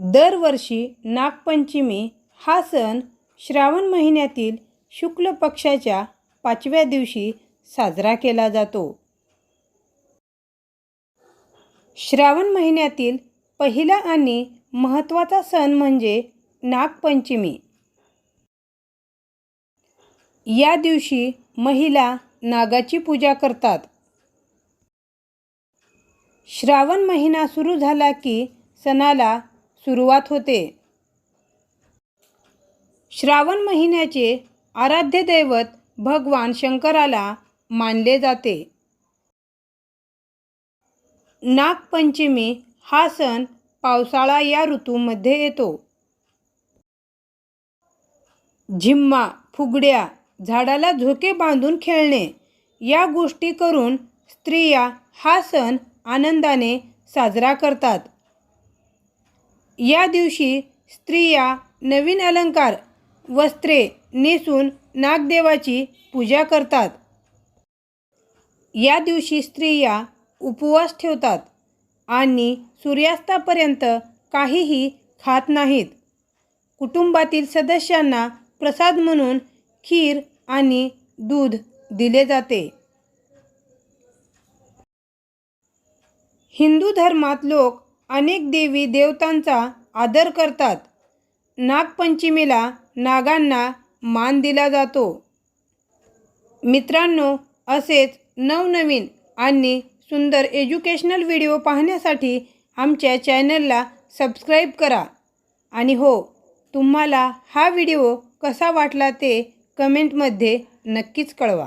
दरवर्षी नागपंचमी हा सण श्रावण महिन्यातील शुक्ल पक्षाच्या पाचव्या दिवशी साजरा केला जातो. श्रावण महिन्यातील पहिला आणि महत्त्वाचा सण म्हणजे नागपंचमी. या दिवशी महिला नागाची पूजा करतात. श्रावण महिना सुरू झाला की सणाला सुरुवात होते. श्रावण महिन्याचे आराध्य दैवत भगवान शंकराला मानले जाते. नागपंचमी हा सण पावसाळा या ऋतूमध्ये येतो. झिम्मा फुगड्या झाडाला झोके बांधून खेळणे या गोष्टी करून स्त्रिया हा सण आनंदाने साजरा करतात. या दिवशी स्त्रिया नवीन अलंकार वस्त्रे नेसून नागदेवाची पूजा करतात. या दिवशी स्त्रिया उपवास ठेवतात आणि सूर्यास्तापर्यंत काहीही खात नाहीत. कुटुंबातील सदस्यांना प्रसाद म्हणून खीर आणि दूध दिले जाते. हिंदू धर्मात लोक अनेक देवी देवतांचा आदर करतात. नागपंचमीला नागांना मान दिला जातो. मित्रांनो असेच नवनवीन आणि सुंदर एज्युकेशनल व्हिडिओ पाहण्यासाठी आमच्या चॅनलला सबस्क्राईब करा. आणि हो तुम्हाला हा व्हिडिओ कसा वाटला ते कमेंटमध्ये नक्कीच कळवा.